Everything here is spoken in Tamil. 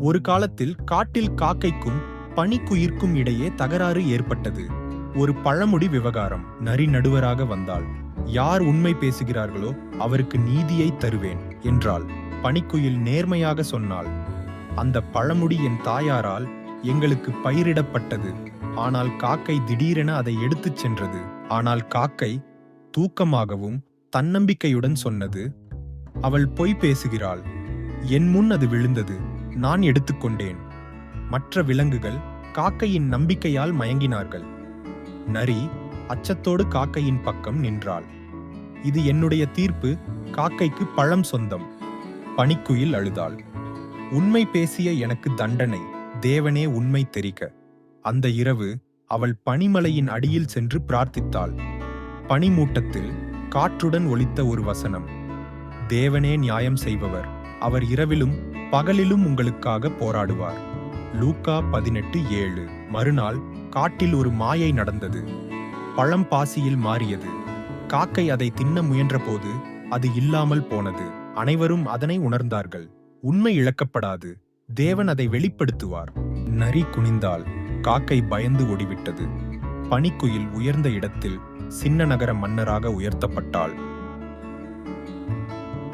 ஒரு காலத்தில் காட்டில் காக்கைக்கும் பனிக்குயிர்க்கும் இடையே தகராறு ஏற்பட்டது. ஒரு பழமொழி விவகாரம். நரி நடுவராக வந்தாள். யார் உண்மை பேசுகிறார்களோ அவருக்கு நீதியை தருவேன் என்றாள். பனிக்குயில் நேர்மையாக சொன்னாள். அந்த பழமொழி என் தாயாரால் எங்களுக்கு பயிரிடப்பட்டது. ஆனால் காக்கை திடீரென அதை எடுத்துச் சென்றது. ஆனால் காக்கை தூக்கமாகவும் தன்னம்பிக்கையுடன் சொன்னது. அவள் பொய் பேசுகிறாள். என் முன் அது விழுந்தது. நான் எடுத்துக்கொண்டேன். மற்ற விலங்குகள் காக்கையின் நம்பிக்கையால் மயங்கினார்கள். நரி அச்சத்தோடு காக்கையின் பக்கம் நின்றாள். இது என்னுடைய தீர்ப்பு காக்கைக்கு பழம் சொந்தம். பனிக்குயில் அழுதாள். உண்மை பேசிய எனக்கு தண்டனை தேவனே உண்மை தெரிக்க அந்த இரவு அவள் பனிமலையின் அடியில் சென்று பிரார்த்தித்தாள். பனிமூட்டத்தில் காற்றுடன் ஒலித்த ஒரு வசனம். தேவனே நியாயம் செய்பவர். அவர் இரவிலும் பகலிலும் உங்களுக்காக போராடுவார். லூக்கா பதினெட்டு ஏழு. மறுநாள் காட்டில் ஒரு மாயை நடந்தது. பழம் பாசியில் மாறியது. காக்கை அதை தின்ன முயன்றபோது அது இல்லாமல் போனது. அனைவரும் அதனை உணர்ந்தார்கள். உண்மை இழக்கப்படாது. தேவன் அதை வெளிப்படுத்துவார். நரி குனிந்தால் காக்கை பயந்து ஓடிவிட்டது. பனிக்குயில் உயர்ந்த இடத்தில் சின்ன நகர மன்னராக உயர்த்தப்பட்டாள்.